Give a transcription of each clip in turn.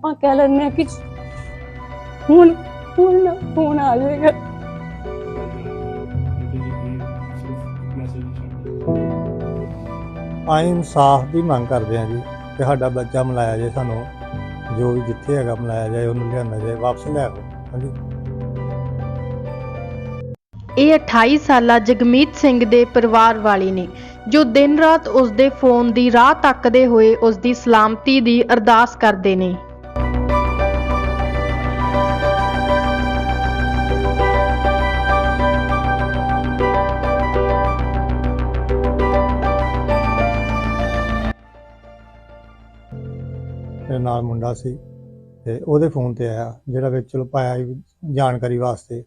ਆਪਾਂ ਕਹਿ ਲੈਂਦੇ ਆ ਕਿ ਹੁਣ ਹੁਣ ਨਾ ਫੋਨ ਆ ਜਾਏਗਾ ਅਸੀਂ ਇਨਸਾਫ ਦੀ ਮੰਗ ਕਰਦੇ ਹਾਂ ਜੀ ਕਿ ਸਾਡਾ ਬੱਚਾ ਮਿਲਾਇਆ ਜਾਏ ਸਾਨੂੰ ਜੋ ਵੀ ਜਿੱਥੇ ਹੈਗਾ ਮਿਲਾਇਆ ਜਾਏ ਉਹਨੂੰ ਲਿਆਂਦਾ ਜਾਏ ਵਾਪਸ ਲੈ ਆਓ। ਹਾਂਜੀ। ਇਹ 28 ਸਾਲਾ ਜਗਮੀਤ ਸਿੰਘ ਦੇ ਪਰਿਵਾਰ ਵਾਲੇ ਨੇ ਜੋ ਦਿਨ ਰਾਤ ਉਸ ਦੇ ਫੋਨ ਦੀ ਰਾਹ ਤੱਕਦੇ ਹੋਏ ਉਸ ਦੀ ਸਲਾਮਤੀ ਦੀ ਅਰਦਾਸ ਕਰਦੇ ਨੇ। ਮੇਰੇ ਨਾਲ ਮੁੰਡਾ ਸੀ ਤੇ ਉਹਦੇ ਫੋਨ ਤੇ ਆਇਆ, ਜਿਹੜਾ ਵਿੱਚ ਚਲੋ ਪਾਇਆ ਸੀ ਜਾਣਕਾਰੀ ਵਾਸਤੇ।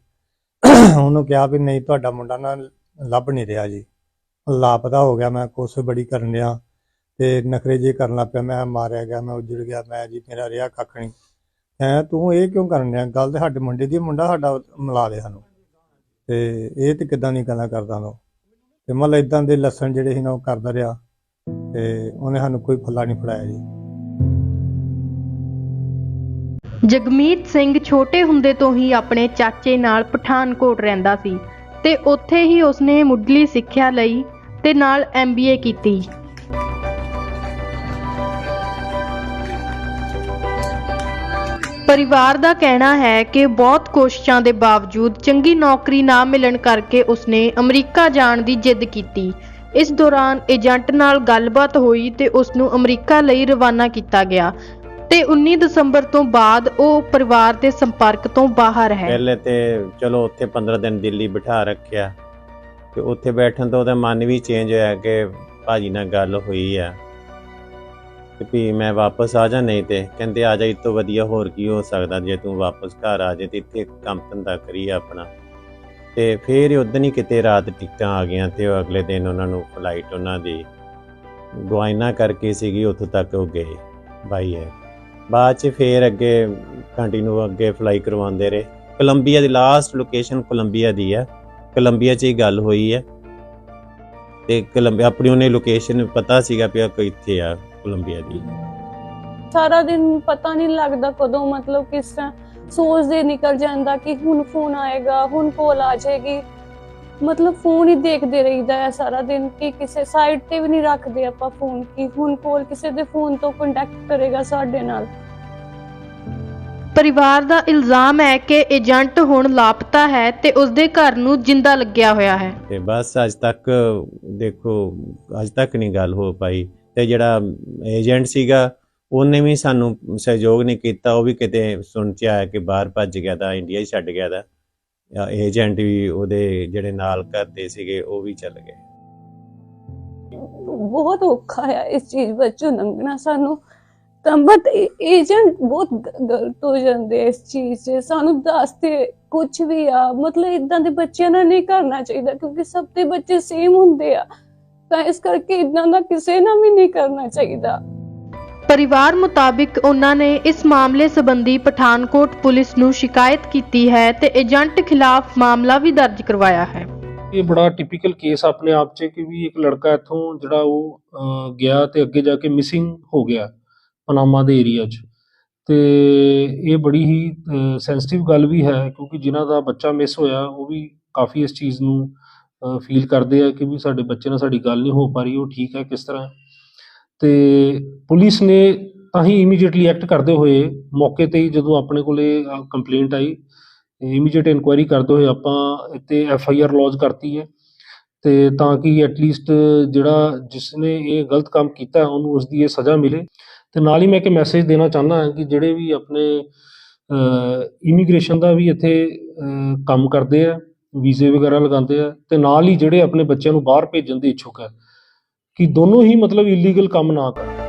ਉਹਨੂੰ ਕਿਹਾ ਵੀ ਨਹੀਂ, ਤੁਹਾਡਾ ਮੁੰਡਾ ਨਾ ਲੱਭ ਨਹੀਂ ਰਿਹਾ ਜੀ। ਲਾਪਤਾ ਹੋ ਗਿਆ, ਮੈਂ ਕੋਸ਼ਿਸ਼ ਬੜੀ ਕਰਨ ਰਿਹਾ ਤੇ ਨਖਰੇ ਜੇ ਕਰਨ ਲੱਗ ਪਿਆ। ਮੈਂ ਮਾਰਿਆ ਗਿਆ, ਮੈਂ ਉਜੜ ਗਿਆ, ਮੈਂ ਜੀ ਮੇਰਾ ਰਿਹਾ ਕੱਖ ਨਹੀਂ। ਐ ਤੂੰ ਇਹ ਕਿਉਂ ਕਰਨ ਰਿਹਾ ਗੱਲ ਤੇ ਸਾਡੇ ਮੁੰਡੇ ਦੀ, ਮੁੰਡਾ ਸਾਡਾ ਮਿਲਾ ਦੇ ਸਾਨੂੰ। ਤੇ ਇਹ ਤੇ ਕਿਦਾਂ ਨਹੀਂ ਗੱਲਾਂ ਕਰਦਾ ਉਹ ਤੇ ਮਤਲਬ ਇਦਾਂ ਦੇ ਲੱਸਣ ਜਿਹੜੇ ਸੀ ਨਾ ਉਹ ਕਰਦਾ ਰਿਹਾ ਤੇ ਉਹਨੇ ਸਾਨੂੰ ਕੋਈ ਫੱਲਾ ਨਹੀਂ ਫੜਾਇਆ ਜੀ। ਜਗਮੀਤ ਸਿੰਘ ਛੋਟੇ ਹੁੰਦੇ ਤੋਂ ਹੀ ਆਪਣੇ ਚਾਚੇ ਨਾਲ ਪਠਾਨਕੋਟ ਰਹਿੰਦਾ ਸੀ ਤੇ ਉੱਥੇ ਹੀ ਉਸਨੇ ਮੁੱਢਲੀ ਸਿੱਖਿਆ ਲਈ ਤੇ ਨਾਲ ਐਮਬੀਏ ਕੀਤੀ। ਪਰਿਵਾਰ ਦਾ ਕਹਿਣਾ ਹੈ ਕਿ ਬਹੁਤ ਕੋਸ਼ਿਸ਼ਾਂ ਦੇ ਬਾਵਜੂਦ ਚੰਗੀ ਨੌਕਰੀ ਨਾ ਮਿਲਣ ਕਰਕੇ ਉਸਨੇ ਅਮਰੀਕਾ ਜਾਣ ਦੀ ਜਿੱਦ ਕੀਤੀ। ਇਸ ਦੌਰਾਨ ਏਜੰਟ ਨਾਲ ਗੱਲਬਾਤ ਹੋਈ ਤੇ ਉਸ ਨੂੰ ਅਮਰੀਕਾ ਲਈ ਰਵਾਨਾ ਕੀਤਾ ਗਿਆ। ਤੇ 19 ਦਸੰਬਰ ਤੋਂ ਬਾਅਦ ਉਹ ਪਰਿਵਾਰ ਦੇ ਸੰਪਰਕ ਤੋਂ ਬਾਹਰ ਹੈ। ਪਹਿਲੇ ਤੇ ਚਲੋ ਉੱਥੇ 15 ਦਿਨ ਦਿੱਲੀ ਬਿਠਾ ਰੱਖਿਆ। ਤੇ ਉੱਥੇ ਬੈਠਣ ਤੋਂ ਉਹਦਾ ਮਨ ਵੀ ਚੇਂਜ ਹੋਇਆ ਕਿ ਭਾਜੀ ਨਾਲ ਗੱਲ ਹੋਈ ਆ। ਕਿ ਵੀ ਮੈਂ ਵਾਪਸ ਆ ਜਾ, ਨਹੀਂ ਤੇ ਕਹਿੰਦੇ ਆ ਜਾ ਇਸ ਤੋਂ ਵਧੀਆ ਹੋਰ ਕੀ ਹੋ ਸਕਦਾ ਜੇ ਤੂੰ ਵਾਪਸ ਘਰ ਆ ਜੇ ਤੇ ਇੱਥੇ ਕੰਮ ਧੰਦਾ ਕਰੀ ਆਪਣਾ। ਤੇ ਫੇਰ ਉਦੋਂ ਹੀ ਕਿਤੇ ਰਾਤ ਟਿਕਟਾਂ ਆ ਗਈਆਂ ਤੇ ਉਹ ਅਗਲੇ ਦਿਨ ਉਹਨਾਂ ਨੂੰ ਫਲਾਈਟ ਉਹਨਾਂ ਦੀ ਗੁਆਇਨਾ ਕਰਕੇ ਸੀਗੀ, ਉੱਥੋਂ ਤੱਕ ਉਹ ਗਏ। ਬਾਈ ਹੈ। ਬਾਅਦ ਚ ਫੇਰ ਅੱਗੇ ਕੰਟੀਨਿਊ ਅੱਗੇ ਫਲਾਈ ਕਰਵਾਉਂਦੇ ਰਹੇ। ਕੋਲੰਬੀਆ ਦੀ ਲਾਸਟ ਲੋਕੇਸ਼ਨ ਕੋਲੰਬੀਆ ਦੀ ਹੈ। ਕੋਲੰਬੀਆ 'ਚ ਹੀ ਗੱਲ ਹੋਈ ਹੈ। ਤੇ ਕੋਲੰਬੀਆ ਆਪਣੀ ਉਹਨੇ ਲੋਕੇਸ਼ਨ ਪਤਾ ਸੀਗਾ ਪਿਆ ਕਿ ਆ ਕੋਲੰਬੀਆ ਦੀ। ਸਾਰਾ ਦਿਨ ਪਤਾ ਨਹੀਂ ਲੱਗਦਾ ਕਦੋਂ ਮਤਲਬ ਕਿਸ ਤਰ੍ਹਾਂ ਸੋਚਦੇ ਨਿਕਲ ਜਾਂਦਾ ਕਿ ਹੁਣ ਫੋਨ ਆਏਗਾ, ਹੁਣ ਕੋਲ ਆ ਜਾਏਗੀ। ਮਤਲਬ ਫੋਨ ਹੀ ਦੇਖਦੇ ਰਹੀਦਾ ਹੈ ਸਾਰਾ ਦਿਨ ਕਿ ਕਿਸੇ ਸਾਈਡ ਤੇ ਵੀ ਨਹੀਂ ਰੱਖਦੇ ਆਪਾਂ ਫੋਨ ਕਿ ਹੁਣ ਕੋਲ ਕਿਸੇ ਦੇ ਫੋਨ ਤੋਂ ਕੰਟੈਕਟ ਕਰੇਗਾ ਸਾਡੇ ਨਾਲ। ਪਰਿਵਾਰ ਦਾ ਇਲਜ਼ਾਮ ਹੈ ਕਿ ਏਜੰਟ ਹੁਣ ਲਾਪਤਾ ਹੈ ਤੇ ਉਸ ਦੇ ਘਰ ਨੂੰ ਜਿੰਦਾ ਲੱਗਿਆ ਹੋਇਆ ਹੈ। ਤੇ ਬਸ ਅੱਜ ਤੱਕ ਦੇਖੋ ਅੱਜ ਤੱਕ ਨਹੀਂ ਗੱਲ ਹੋ ਪਾਈ। ਤੇ ਜਿਹੜਾ ਏਜੰਟ ਸੀਗਾ ਉਹਨੇ ਵੀ ਸਾਨੂੰ ਸਹਿਯੋਗ ਨਹੀਂ ਕੀਤਾ ਉਹ ਵੀ ਕਿਤੇ ਸੁਣ ਚ ਆਇਆ ਕਿ ਬਾਹਰ ਭੱਜ ਗਿਆ ਦਾ ਇੰਡੀਆ ਹੀ ਛੱਡ ਗਿਆ ਦਾ ਏਜੰਟ ਵੀ ਉਹਦੇ ਜਿਹੜੇ ਨਾਲ ਕਰਦੇ ਸੀਗੇ, ਉਹ ਵੀ ਚੱਲ ਗਏ। ਬਹੁਤ ਔਖਾ ਹੈ ਇਸ ਚੀਜ਼ ਵਿੱਚੋਂ ਲੰਘਣਾ ਸਾਨੂੰ। ਤਾਂ ਬਟ ਏਜੰਟ ਬਹੁਤ ਗਲਤ ਹੋ ਜਾਂਦੇ ਇਸ ਚੀਜ਼ 'ਚ। ਸਾਨੂੰ ਦੱਸਦੇ ਕੁਝ ਵੀ ਆ, ਮਤਲਬ ਇਦਾਂ ਦੇ ਬੱਚਿਆਂ ਨਾਲ ਨਹੀਂ ਕਰਨਾ ਚਾਹੀਦਾ ਕਿਉਂਕਿ ਸਭ ਦੇ ਬੱਚੇ ਸੇਮ ਹੁੰਦੇ ਆ। ਤਾਂ ਇਸ ਕਰਕੇ ਇਦਾਂ ਦਾ ਕਿਸੇ ਨਾਲ ਵੀ ਨਹੀਂ ਕਰਨਾ ਚਾਹੀਦਾ। ਪਰਿਵਾਰ ਮੁਤਾਬਿਕ ਉਹਨਾਂ ਨੇ ਇਸ ਮਾਮਲੇ ਸੰਬੰਧੀ ਪਠਾਨਕੋਟ ਪੁਲਿਸ ਨੂੰ ਸ਼ਿਕਾਇਤ ਕੀਤੀ ਹੈ ਤੇ ਏਜੰਟ ਖਿਲਾਫ ਮਾਮਲਾ ਵੀ ਦਰਜ ਕਰਵਾਇਆ ਹੈ। ਇਹ ਬੜਾ ਟਿਪੀਕਲ ਕੇਸ ਆਪਣੇ ਆਪ 'ਚ ਕਿ ਵੀ ਇੱਕ ਲੜਕਾ ਇੱਥੋਂ ਜਿਹੜਾ ਉਹ ਗਿਆ ਤੇ ਅੱਗੇ ਜਾ ਕੇ ਮਿਸਿੰਗ ਹੋ ਗਿਆ ਪਨਾਮਾ ਦੇ ਏਰੀਆ 'ਚ। ਤੇ ਇਹ ਬੜੀ ਹੀ ਸੈਂਸਿਟਿਵ ਗੱਲ ਵੀ ਹੈ ਕਿਉਂਕਿ ਜਿਨ੍ਹਾਂ ਦਾ ਬੱਚਾ ਮਿਸ ਹੋਇਆ ਉਹ ਵੀ ਕਾਫੀ ਇਸ ਚੀਜ਼ ਨੂੰ ਫੀਲ ਕਰਦੇ ਆ ਕਿ ਵੀ ਸਾਡੇ ਬੱਚੇ ਨਾਲ ਸਾਡੀ ਗੱਲ ਨਹੀਂ ਹੋ ਪਾ ਰਹੀ, ਉਹ ਠੀਕ ਹੈ ਕਿਸ ਤਰ੍ਹਾਂ ਤੇ ਪੁਲਿਸ ਨੇ ਤਾਂ ਹੀ ਇਮੀਡੀਏਟਲੀ ਐਕਟ ਕਰਦੇ ਹੋਏ ਮੌਕੇ ਤੇ ਹੀ ਜਦੋਂ ਆਪਣੇ ਕੋਲੇ ਕੰਪਲੇਂਟ ਆਈ ਇਮੀਡੀਏਟ ਇਨਕੁਆਇਰੀ ਕਰਦੇ ਹੋਏ ਆਪਾਂ ਇੱਥੇ ਐਫ ਆਈ ਆਰ ਲੌਜ ਕਰਤੀ ਹੈ ਤੇ ਤਾਂ ਕਿ ਐਟਲੀਸਟ ਜਿਹੜਾ ਜਿਸ ਨੇ ਇਹ ਗਲਤ ਕੰਮ ਕੀਤਾ, ਉਹਨੂੰ ਉਸ ਦੀ ਇਹ ਸਜ਼ਾ ਮਿਲੇ। ਤੇ ਨਾਲ ਹੀ ਮੈਂ ਇੱਕ ਮੈਸੇਜ ਦੇਣਾ ਚਾਹੁੰਦਾ ਹਾਂ ਕਿ ਜਿਹੜੇ ਵੀ ਆਪਣੇ ਇਮੀਗ੍ਰੇਸ਼ਨ ਦਾ ਵੀ ਇੱਥੇ ਕੰਮ ਕਰਦੇ ਆ, ਵੀਜ਼ੇ ਵਗੈਰਾ ਲਗਾਉਂਦੇ ਆ, ਤੇ ਨਾਲ ਹੀ ਜਿਹੜੇ ਆਪਣੇ ਬੱਚਿਆਂ ਨੂੰ ਬਾਹਰ ਭੇਜਣ ਦੇ ਇੱਛੁਕ ਹੈ ਕਿ ਦੋਨੋਂ ਹੀ ਮਤਲਬ ਇਲੀਗਲ ਕੰਮ ਨਾ ਕਰਨ।